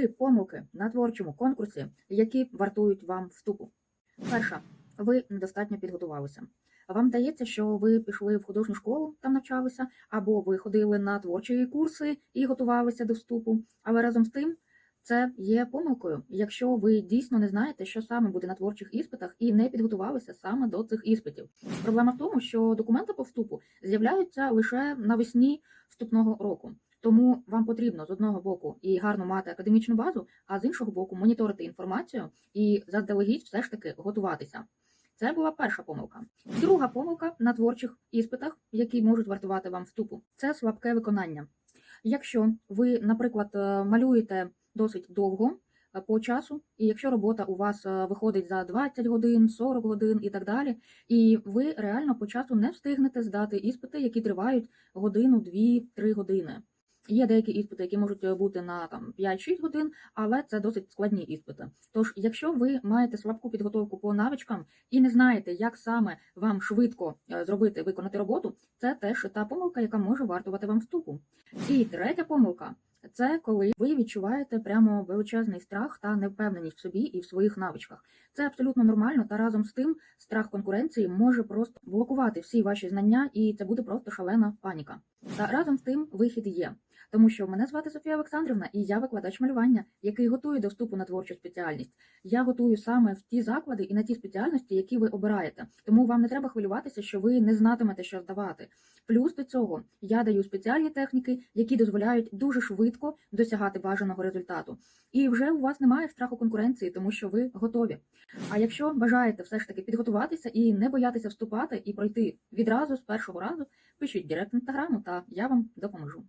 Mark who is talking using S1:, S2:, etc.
S1: Три помилки на творчому конкурсі, які вартують вам вступу. Перша, ви недостатньо підготувалися. Вам здається, що ви пішли в художню школу, там навчалися, або ви ходили на творчі курси і готувалися до вступу. Але разом з тим, це є помилкою, якщо ви дійсно не знаєте, що саме буде на творчих іспитах, і не підготувалися саме до цих іспитів. Проблема в тому, що документи по вступу з'являються лише навесні вступного року. Тому вам потрібно з одного боку і гарно мати академічну базу, а з іншого боку моніторити інформацію і заздалегідь все ж таки готуватися. Це була перша помилка. Друга помилка на творчих іспитах, які можуть вартувати вам вступу, це слабке виконання. Якщо ви, наприклад, е, малюєте досить довго е, по часу, і якщо робота у вас е, виходить за 20 годин, 40 годин і так далі, і ви реально по часу не встигнете здати іспити, які тривають годину, 2-3 години. Є деякі іспити, які можуть е, бути на там 5-6 годин, але це досить складні іспити. Тож, якщо ви маєте слабку підготовку по навичкам і не знаєте, як саме вам швидко е, зробити виконати роботу, це теж та помилка, яка може вартувати вам вступу. І третя помилка це коли ви відчуваєте прямо величезний страх та невпевненість в собі і в своїх навичках. Це абсолютно нормально, та разом з тим страх конкуренції може просто блокувати всі ваші знання, і це буде просто шалена паніка. Та разом з тим вихід є. Тому що мене звати Софія Олександрівна, і я викладач малювання, який готує до вступу на творчу спеціальність. Я готую саме в ті заклади і на ті спеціальності, які ви обираєте. Тому вам не треба хвилюватися, що ви не знатимете, що здавати. Плюс до цього я даю спеціальні техніки, які дозволяють дуже швидко досягати бажаного результату. І вже у вас немає страху конкуренції, тому що ви готові. А якщо бажаєте все ж таки підготуватися і не боятися вступати і пройти відразу з першого разу, пишіть директ інстаграму, та я вам допоможу.